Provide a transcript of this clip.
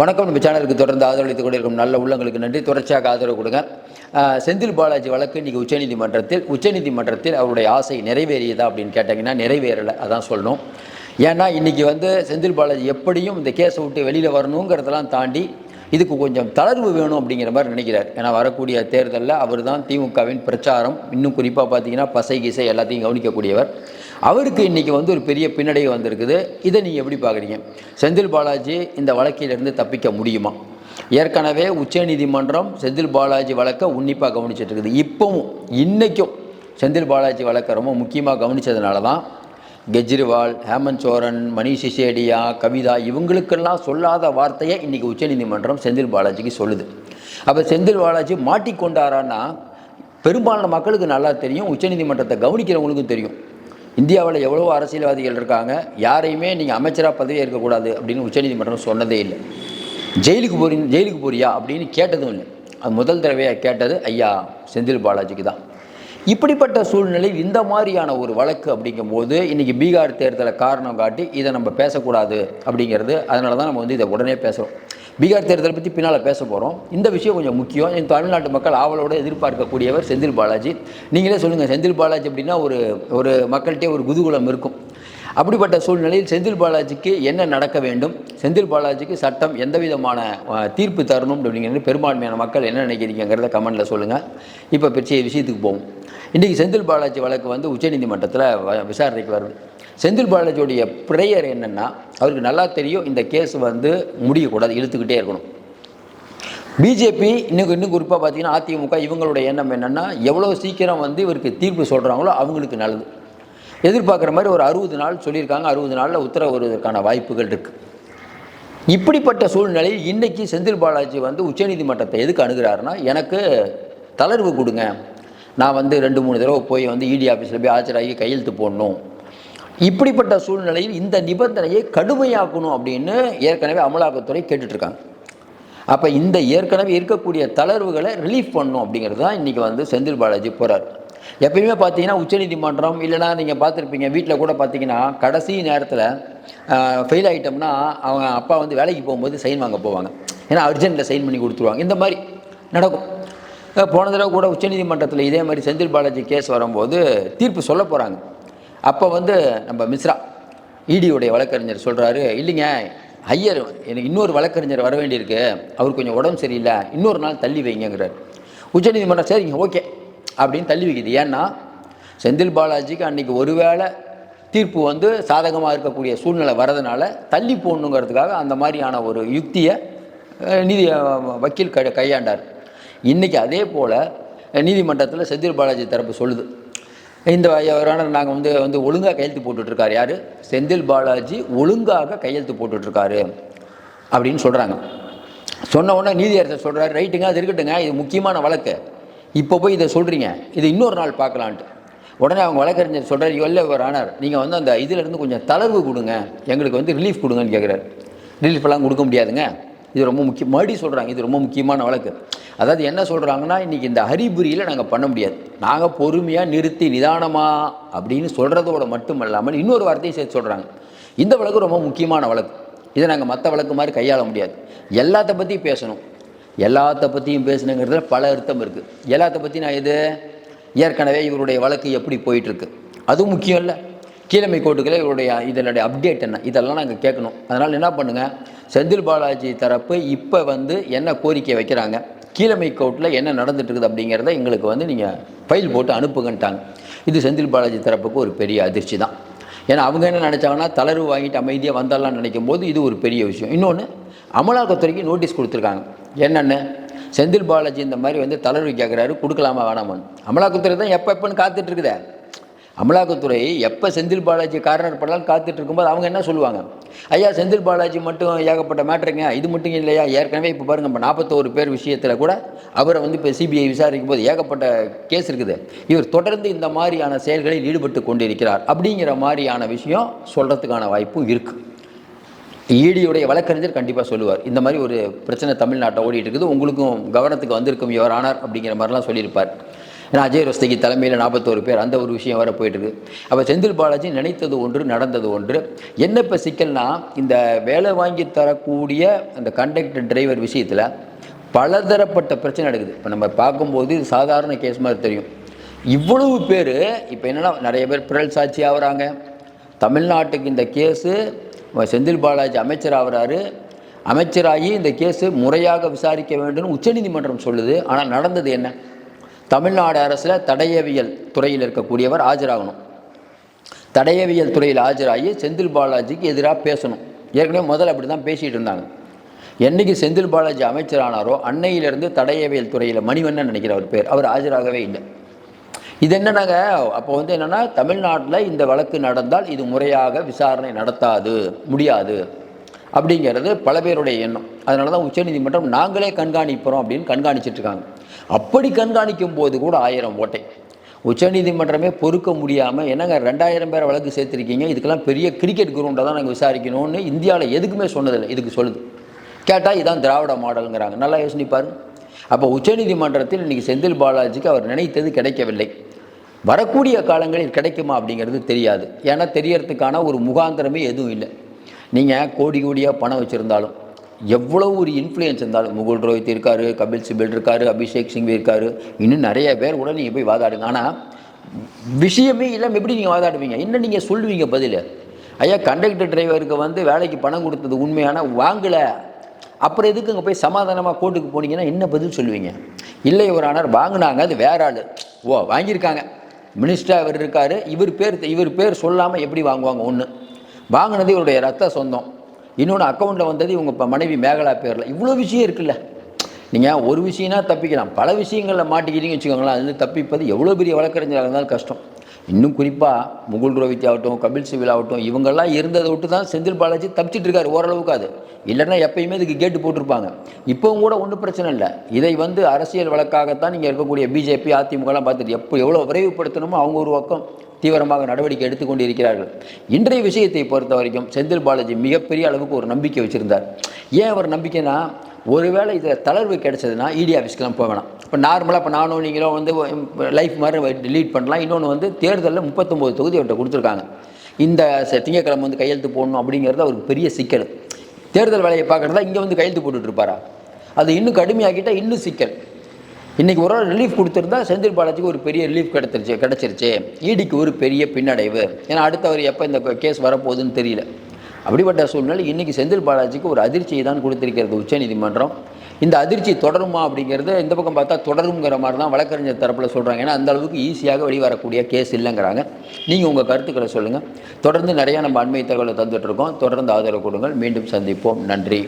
வணக்கம். நம்ம சேனலுக்கு தொடர்ந்து ஆதரவளித்துக் கொண்டிருக்கும் நல்ல உள்ளங்களுக்கு நன்றி. தொடர்ச்சியாக ஆதரவு கொடுங்க. செந்தில் பாலாஜி வழக்கு இன்றைக்கி உச்சநீதிமன்றத்தில் உச்சநீதிமன்றத்தில் அவருடைய ஆசை நிறைவேறியதா அப்படின்னு கேட்டிங்கன்னா நிறைவேறலை. அதான் சொல்லணும். ஏன்னா இன்றைக்கி வந்து செந்தில் பாலாஜி எப்படியும் இந்த கேஸை விட்டு வெளியில் வரணுங்கிறதெல்லாம் தாண்டி இதுக்கு கொஞ்சம் தளர்வு வேணும் அப்படிங்கிற மாதிரி நினைக்கிறார். ஏன்னா வரக்கூடிய தேர்தலில் அவர் தான் திமுகவின் பிரச்சாரம். இன்னும் குறிப்பாக பார்த்தீங்கன்னா பசை கிசை எல்லாத்தையும் கவனிக்கக்கூடியவர். அவருக்கு இன்றைக்கி வந்து ஒரு பெரிய பின்னடைவு வந்திருக்குது. இதை நீங்கள் எப்படி பார்க்குறீங்க? செந்தில் பாலாஜி இந்த வழக்கிலிருந்து தப்பிக்க முடியுமா? ஏற்கனவே உச்சநீதிமன்றம் செந்தில் பாலாஜி வழக்கை உன்னிப்பாக கவனிச்சிட்டு இருக்குது. இப்போவும் இன்றைக்கும் செந்தில் பாலாஜி வழக்கை ரொம்ப முக்கியமாக கவனித்ததுனால தான் கெஜ்ரிவால் ஹேமந்த் சோரன் மணிஷ் சிசேடியா கவிதா இவங்களுக்கெல்லாம் சொல்லாத வார்த்தையை இன்றைக்கி உச்சநீதிமன்றம் செந்தில் பாலாஜிக்கு சொல்லுது. அப்போ செந்தில் பாலாஜி மாட்டிக்கொண்டாரான்னா பெரும்பாலான மக்களுக்கு நல்லா தெரியும் உச்சநீதிமன்றத்தை கவனிக்கிறவங்களுக்கும் தெரியும். இந்தியாவில் எவ்வளவோ அரசியல்வாதிகள் இருக்காங்க யாரையுமே நீங்கள் அமைச்சராக பதவி இருக்கக்கூடாது அப்படின்னு உச்சநீதிமன்றம் சொன்னதே இல்லை. ஜெயிலுக்கு போறீங்க ஜெயிலுக்கு போறியா அப்படின்னு கேட்டதும் இல்லை. அது முதல் தடவையாக கேட்டது ஐயா செந்தில் பாலாஜிக்கு தான். இப்படிப்பட்ட சூழ்நிலையில் இந்த மாதிரியான ஒரு வழக்கு அப்படிங்கும்போது இன்றைக்கி பீகார் தேர்தலை காரணம் காட்டி இதை நம்ம பேசக்கூடாது அப்படிங்கிறது அதனால தான் நம்ம வந்து இதை உடனே பேசுகிறோம் பீகார் தேர்தலை பற்றி பின்னால் பேச போகிறோம் இந்த விஷயம் கொஞ்சம் முக்கியம். என் தமிழ்நாட்டு மக்கள் ஆவலோடு எதிர்பார்க்கக்கூடியவர் செந்தில் பாலாஜி. நீங்களே சொல்லுங்கள் செந்தில் பாலாஜி அப்படின்னா ஒரு ஒரு மக்கள்கிட்டே ஒரு குதூகுலம் இருக்கும். அப்படிப்பட்ட சூழ்நிலையில் செந்தில் பாலாஜிக்கு என்ன நடக்க வேண்டும்? செந்தில் பாலாஜிக்கு சட்டம் எந்த விதமான தீர்ப்பு தரணும் அப்படிங்கிறது பெரும்பான்மையான மக்கள் என்ன நினைக்கிறீங்கிறத கமெண்டில் சொல்லுங்கள் இப்போ பிரச்சனை விஷயத்துக்கு போவோம். இன்றைக்கி செந்தில் பாலாஜி வழக்கு வந்து உச்சநீதிமன்றத்தில் வ- விசாரணைக்கு வருது. செந்தில் பாலாஜியோடைய ப்ரேயர் என்னென்னா அவருக்கு நல்லா தெரியும் இந்த கேஸ் வந்து முடியக்கூடாது இழுத்துக்கிட்டே இருக்கணும். பிஜேபி இன்னும் இன்னும் குறிப்பாக பார்த்தீங்கன்னா அதிமுக இவங்களுடைய எண்ணம் என்னென்னா எவ்வளோ சீக்கிரம் வந்து இவருக்கு தீர்ப்பு சொல்கிறாங்களோ அவங்களுக்கு நல்லது. எதிர்பார்க்குற மாதிரி ஒரு அறுபது நாள் சொல்லியிருக்காங்க. அறுபது நாளில் உத்தரவு வருவதற்கான வாய்ப்புகள் இருக்குது இப்படிப்பட்ட சூழ்நிலையில் இன்றைக்கி செந்தில் பாலாஜி வந்து உச்சநீதிமன்றத்தை எதுக்கு அணுகிறாருன்னா எனக்கு தளர்வு கொடுங்க. நான் வந்து ரெண்டு மூணு தடவை போய் வந்து இடி ஆஃபீஸில் போய் ஆஜராகி கையெழுத்து போடணும். இப்படிப்பட்ட சூழ்நிலையில் இந்த நிபந்தனையை கடுமையாக்கணும் அப்படின்னு ஏற்கனவே அமலாக்கத்துறை கேட்டுட்ருக்காங்க. அப்போ இந்த ஏற்கனவே இருக்கக்கூடிய தளர்வுகளை ரிலீஃப் பண்ணணும் அப்படிங்கிறது தான் இன்றைக்கி வந்து செந்தில் பாலாஜி போகிறார் எப்பயுமே பார்த்தீங்கன்னா உச்சநீதிமன்றம் இல்லைனா நீங்கள் பார்த்துருப்பீங்க வீட்டில் கூட பார்த்தீங்கன்னா கடைசி நேரத்தில் ஃபெயில் ஆகிட்டோம்னா அவங்க அப்பா வந்து வேலைக்கு போகும்போது சைன் வாங்க போவாங்க. ஏன்னா அர்ஜென்ட்டில் சைன் பண்ணி கொடுத்துருவாங்க. இந்த மாதிரி நடக்கும். போன தடவை கூட உச்சநீதிமன்றத்தில் இதே மாதிரி செந்தில் பாலாஜி கேஸ் வரும்போது தீர்ப்பு சொல்ல போகிறாங்க அப்போ வந்து நம்ம மிஸ்ரா இடியுடைய வழக்கறிஞர் சொல்கிறாரு இல்லைங்க ஐயர் எனக்கு இன்னொரு வழக்கறிஞர் வர வேண்டியிருக்கு. அவர் கொஞ்சம் உடம்பு சரியில்லை. இன்னொரு நாள் தள்ளி வைங்கிறார் உச்சநீதிமன்றம் சரிங்க ஓகே. அப்படின்னு தள்ளி வைக்கிது. ஏன்னா செந்தில் பாலாஜிக்கு அன்றைக்கி ஒருவேளை தீர்ப்பு வந்து சாதகமாக இருக்கக்கூடிய சூழ்நிலை வரதுனால தள்ளி போடணுங்கிறதுக்காக அந்த மாதிரியான ஒரு யுக்தியை நீதி வக்கீல் க கையாண்டார். இன்றைக்கி அதே போல் நீதிமன்றத்தில் செந்தில் பாலாஜி தரப்பு சொல்லுது. இந்த வரான நாங்கள் வந்து வந்து ஒழுங்காக கையெழுத்து போட்டுட்ருக்காரு யார்? செந்தில் பாலாஜி ஒழுங்காக கையெழுத்து போட்டுட்ருக்காரு அப்படின்னு சொல்கிறாங்க சொன்ன உடனே நீதியரசர் சொல்கிறார் ரைட்டுங்க அது இருக்கட்டுங்க இது முக்கியமான வழக்கு. இப்போ போய் இதை சொல்கிறீங்க இது இன்னொரு நாள் பார்க்கலான்ட்டு. உடனே அவங்க வழக்கறிஞர் சொல்கிறார் இல்லை ஒரு ஆனார் நீங்கள் வந்து அந்த இதிலேருந்து கொஞ்சம் தளர்வு கொடுங்க. எங்களுக்கு வந்து ரிலீஃப் கொடுங்கன்னு கேட்குறாரு ரிலீஃப்லாம் கொடுக்க முடியாதுங்க. இது ரொம்ப முக்கியம் மறுபடியும் சொல்கிறாங்க இது ரொம்ப முக்கியமான வழக்கு. அதாவது என்ன சொல்கிறாங்கன்னா இன்றைக்கி இந்த ஹரிபுரியில் நாங்கள் பண்ண முடியாது. நாங்கள் பொறுமையாக நிறுத்தி நிதானமாக அப்படின்னு சொல்கிறதோட மட்டும் இல்லாமல் இன்னொரு வார்த்தையை சேர்த்து சொல்கிறாங்க இந்த வழக்கு ரொம்ப முக்கியமான வழக்கு. இதை நாங்கள் மற்ற வழக்கு மாதிரி கையாள முடியாது. எல்லாத்த பற்றியும் பேசணும். எல்லாத்த பற்றியும் பேசணுங்கிறதுல பல அர்த்தம் இருக்குது எல்லாத்த பற்றி நான் இது ஏற்கனவே இவருடைய வழக்கு எப்படி போயிட்டுருக்கு அதுவும் முக்கியம் இல்லை. கீழமை கோட்டுக்களே இவருடைய இதனுடைய அப்டேட் என்ன? இதெல்லாம் நாங்கள் கேட்கணும் அதனால் என்ன பண்ணுங்கள் செந்தில் பாலாஜி தரப்பு இப்போ வந்து என்ன கோரிக்கை வைக்கிறாங்க? கீழமை கோர்ட்டில் என்ன நடந்துட்டுருக்குது அப்படிங்கிறத எங்களுக்கு வந்து நீங்கள் ஃபைல் போட்டு அனுப்புங்கன்ட்டாங்க. இது செந்தில் பாலாஜி தரப்புக்கு ஒரு பெரிய அதிர்ச்சி தான். ஏன்னா அவங்க என்ன நினச்சாங்கன்னா தளர்வு வாங்கிட்டு அமைதியாக வந்தாலாம்னு நினைக்கும் போது இது ஒரு பெரிய விஷயம். இன்னொன்று அமலாக்கத்துறைக்கு நோட்டீஸ் கொடுத்துருக்காங்க. என்னென்னு செந்தில் பாலாஜி இந்த மாதிரி வந்து தளர்வு கேட்குறாரு கொடுக்கலாமா வேணாமான்னு. அமலாக்கத்துறை தான் எப்போ எப்போன்னு காத்துட்ருக்குதே. அமலாக்கத்துறை எப்போ செந்தில் பாலாஜி கார்னர் பண்ணலாம் காத்துட்டு இருக்கும்போது அவங்க என்ன சொல்லுவாங்க? ஐயா செந்தில் பாலாஜி மட்டும் ஏகப்பட்ட மேட்ருங்க இது மட்டும் இல்லையா? ஏற்கனவே இப்போ பாருங்க நம்ம நாற்பத்தோரு பேர் விஷயத்தில் கூட அவரை வந்து இப்போ சிபிஐ விசாரிக்கும் போது ஏகப்பட்ட கேஸ் இருக்குது. இவர் தொடர்ந்து இந்த மாதிரியான செயல்களில் ஈடுபட்டு கொண்டிருக்கிறார். அப்படிங்கிற மாதிரியான விஷயம் சொல்கிறதுக்கான வாய்ப்பும் இருக்குது ஈடியுடைய வழக்கறிஞர் கண்டிப்பாக சொல்லுவார். இந்த மாதிரி ஒரு பிரச்சனை தமிழ்நாட்டை ஓடிட்டு இருக்குது. உங்களுக்கும் கவனத்துக்கு வந்திருக்கும் யுவர் ஆனார் அப்படிங்கிற மாதிரிலாம் சொல்லியிருப்பார். ஏன்னா அஜய் ரஸ்தகி தலைமையில் நாற்பத்தோரு பேர் அந்த ஒரு விஷயம் வர போயிட்டுருக்கு அப்போ செந்தில் பாலாஜி நினைத்தது ஒன்று நடந்தது ஒன்று. என்ன இப்போ சிக்கல்னா இந்த வேலை வாங்கி தரக்கூடிய அந்த கண்டக்டர் டிரைவர் விஷயத்தில் பலதரப்பட்ட பிரச்சனை நடக்குது. இப்போ நம்ம பார்க்கும்போது இது சாதாரண கேஸ் மாதிரி தெரியும். இவ்வளவு பேர் இப்போ என்னென்னா நிறைய பேர் பிறல் சாட்சி ஆகுறாங்க தமிழ்நாட்டுக்கு இந்த கேஸு செந்தில் பாலாஜி அமைச்சர் ஆகிறாரு. அமைச்சராகி இந்த கேஸு முறையாக விசாரிக்க வேண்டும்னு உச்சநீதிமன்றம் சொல்லுது. ஆனால் நடந்தது என்ன? தமிழ்நாடு அரசில் தடையவியல் துறையில் இருக்கக்கூடியவர் ஆஜராகணும். தடையவியல் துறையில் ஆஜராகி செந்தில் பாலாஜிக்கு எதிராக பேசணும். ஏற்கனவே முதல்ல அப்படி தான் பேசிகிட்டு இருந்தாங்க. என்னைக்கு செந்தில் பாலாஜி அமைச்சரானாரோ அன்னையிலிருந்து தடையவியல் துறையில் மணிவண்ணன் நினைக்கிற அவர் பேர். அவர் ஆஜராகவே இல்லை. இது என்னன்னாங்க? அப்போ வந்து என்னென்னா தமிழ்நாட்டில் இந்த வழக்கு நடந்தால் இது முறையாக விசாரணை நடத்தாது முடியாது. அப்படிங்கிறது பல பேருடைய எண்ணம். அதனால தான் உச்சநீதிமன்றம் நாங்களே கண்காணிப்போம் அப்படின்னு கண்காணிச்சிட்ருக்காங்க அப்படி கண்காணிக்கும் போது கூட ஆயிரம் ஓட்டை. உச்சநீதிமன்றமே பொறுக்க முடியாமல் என்னங்க ரெண்டாயிரம் பேரை வழக்கு சேர்த்துருக்கீங்க இதுக்கெல்லாம் பெரிய கிரிக்கெட் கிரவுண்டை தான் நாங்கள் விசாரிக்கணும்னு இந்தியாவில் எதுக்குமே சொன்னதில்லை. இதுக்கு சொல்லுது. கேட்டால் இதான் திராவிட மாடலுங்கிறாங்க. நல்லா யோசனிப்பார் அப்போ உச்சநீதிமன்றத்தில் இன்றைக்கி செந்தில் பாலாஜிக்கு அவர் நினைத்தது கிடைக்கவில்லை. வரக்கூடிய காலங்களில் கிடைக்குமா அப்படிங்கிறது தெரியாது. ஏன்னா தெரியறதுக்கான ஒரு முகாந்திரமே எதுவும் இல்லை. நீங்கள் கோடி கோடியாக பணம் வச்சுருந்தாலும் எவ்வளோ ஒரு இன்ஃப்ளூயன்ஸ் இருந்தாலும் முகுல் ரோஹித் இருக்கார் கபில் சிபில் இருக்கார் அபிஷேக் சிங் இருக்கார் இன்னும் நிறைய பேர் கூட நீங்கள் போய் வாதாடுங்க. ஆனால் விஷயமே இல்லாமல் எப்படி நீங்கள் வாதாடுவீங்க? இன்னும் நீங்கள் சொல்லுவீங்க பதில்? ஐயா கண்டக்டர் டிரைவருக்கு வந்து வேலைக்கு பணம் கொடுத்தது உண்மையான வாங்கலை. அப்புறம் எதுக்கு அங்கே போய் சமாதானமாக கோர்ட்டுக்கு போனீங்கன்னா என்ன பதில் சொல்லுவீங்க? இல்லை ஒரு ஆனார் வாங்கினாங்க அது வேற ஆள். ஓ வாங்கியிருக்காங்க. மினிஸ்டர் அவர் இருக்கார் இவர் பேர் இவர் பேர் சொல்லாமல் எப்படி வாங்குவாங்க ஒன்று வாங்கினது இவருடைய ரத்த சொந்தம். இன்னொன்று அக்கௌண்ட்டில் வந்தது இவங்க இப்போ மனைவி மேகலா பேரில். இவ்வளோ விஷயம் இருக்குல்ல. நீங்கள் ஒரு விஷயம்னா தப்பிக்கலாம். பல விஷயங்களில் மாட்டிக்கிறீங்கன்னு வச்சுக்கோங்களேன் அதில் தப்பிப்பது எவ்வளோ பெரிய வழக்கறிஞராக இருந்தாலும் கஷ்டம். இன்னும் குறிப்பாக முகுல் ரோஹித் ஆகட்டும் கபில் சிவில் ஆகட்டும் இவங்கெல்லாம் இருந்ததை விட்டு தான் செந்தில் பாலாஜி தப்பிச்சிட்டு இருக்காரு ஓரளவுக்கு அது. இல்லைன்னா எப்பயுமே இதுக்கு கேட்டு போட்டிருப்பாங்க. இப்போவும் கூட ஒன்றும் பிரச்சனை இல்லை. இதை வந்து அரசியல் வழக்காகத்தான் நீங்கள் இருக்கக்கூடிய பிஜேபி அதிமுகலாம் பார்த்துட்டு எப்போ எவ்வளோ விரைவுபடுத்தணுமோ அவங்க ஒரு பக்கம் தீவிரமாக நடவடிக்கை எடுத்துக்கொண்டு இருக்கிறார்கள் இன்றைய விஷயத்தை பொறுத்த வரைக்கும் செந்தில் பாலாஜி மிகப்பெரிய அளவுக்கு ஒரு நம்பிக்கை வச்சுருந்தார். ஏன் அவர் நம்பிக்கைனா ஒருவேளை இதில் தளர்வு கிடைச்சதுன்னா இடி ஆஃபீஸ்க்கெலாம் போக வேணாம் இப்போ நார்மலாக இப்போ நானும் நீங்களும் வந்து லைஃப் மாதிரி லீட் பண்ணலாம். இன்னொன்று வந்து தேர்தலில் முப்பத்தொம்போது தொகுதி அவர்கிட்ட கொடுத்துருக்காங்க. இந்த திங்கக்கிழமை வந்து கையெழுத்து போடணும் அப்படிங்கிறது அவருக்கு பெரிய சிக்கல். தேர்தல் வேலையை பார்க்குறதா இங்கே வந்து கையெழுத்து போட்டுட்ருப்பாரா அது இன்னும் கடுமையாக்கிட்டால் இன்னும் சிக்கல். இன்றைக்கி ஒரு ஆள் ரிலீஃப் கொடுத்துருந்தா செந்தில் பாலாஜிக்கு ஒரு பெரிய ரிலீஃப் கிடச்சிருச்சு கிடச்சிருச்சு. ஈடிக்கு ஒரு பெரிய பின்னடைவு. ஏன்னா அடுத்தவர் எப்போ இந்த கேஸ் வரப்போகுதுன்னு தெரியல. அப்படிப்பட்ட சூழ்நிலை இன்றைக்கி செந்தில் பாலாஜிக்கு ஒரு அதிர்ச்சியை தான் கொடுத்துருக்கிறது உச்சநீதிமன்றம். இந்த அதிர்ச்சி தொடருமா அப்படிங்கிறது இந்த பக்கம் பார்த்தா தொடருங்கிற மாதிரி தான் வழக்கறிஞர் தரப்பில் சொல்கிறாங்க ஏன்னா அந்த அளவுக்கு ஈஸியாக வெளிவரக்கூடிய கேஸ் இல்லைங்கிறாங்க. நீங்கள் உங்கள் கருத்துக்களை சொல்லுங்கள் தொடர்ந்து நிறையா நம்ம அண்மை தகவலை தந்துட்டுருக்கோம் தொடர்ந்து ஆதரவு கொடுங்கள். மீண்டும் சந்திப்போம். நன்றி.